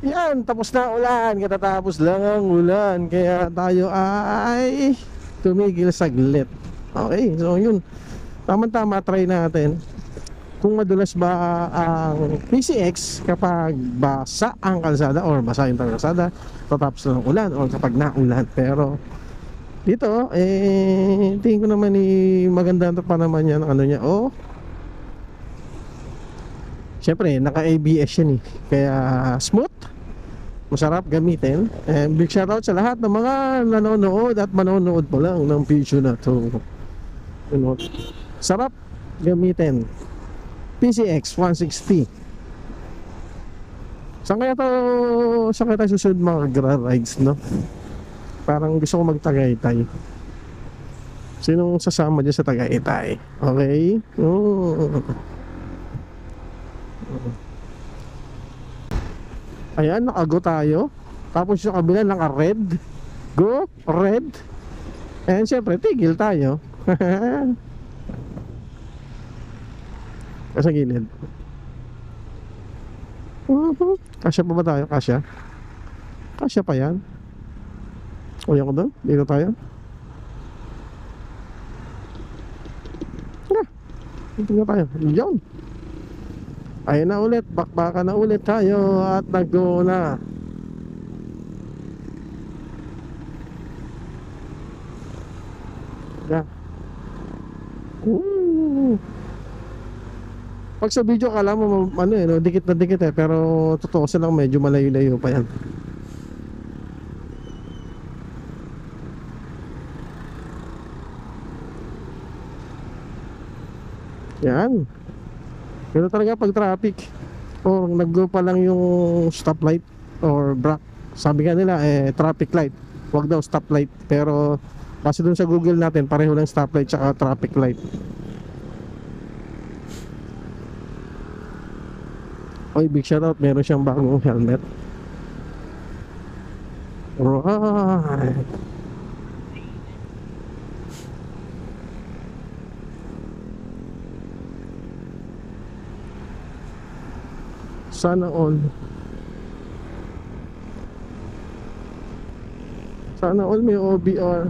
Yan, tapos na ulan. Katatapos lang ang ulan. Kaya tayo ay tumigil saglit. Okay, so yun. Tama-tama, try natin. Kung madulas ba ang PCX kapag basa ang kalsada or basa yung kalsada, tatapos lang ang ulan or kapag naulan. Pero dito, eh, tingin ko naman ni maganda pa naman yan ano niya. Oh, Siyempre, naka-ABS yan eh. Kaya smooth. Masarap gamitin. And big shoutout sa lahat ng mga nanonood at manonood pa lang ng video na to. You know, sarap gamitin. PCX 160. Saan kaya to, saan kaya tayo susunod mga gra-rides, no? Parang gusto ko mag-Tagaytay. Sinong sasama dyan sa Tagaytay? Okay? Oh. Ayan, nakago tayo. Tapos yung kabila naka-red. Go, red. And syempre, tigil tayo. Sa gilid. Mhm. Kasya pa ba tayo? Kasya? Kasya pa yan. Uyan ko doon. Dito tayo. Ah, dito na tayo. Yun. Ayun na ulit, bakbaka na ulit tayo at nag-go na. Yeah. Woo! Pag sa video kala mo ano eh, no, dikit na dikit eh, pero totoo silang medyo malayo-layo pa yan. Yan. Pero talaga pag traffic or nag-go pa lang yung stoplight or black, sabi nga nila eh traffic light, wag daw stoplight. Pero kasi dun sa Google natin pareho lang stoplight tsaka traffic light. Oy, big shoutout, meron siyang bagong helmet. Alright. Sana all. Sana all may OBR.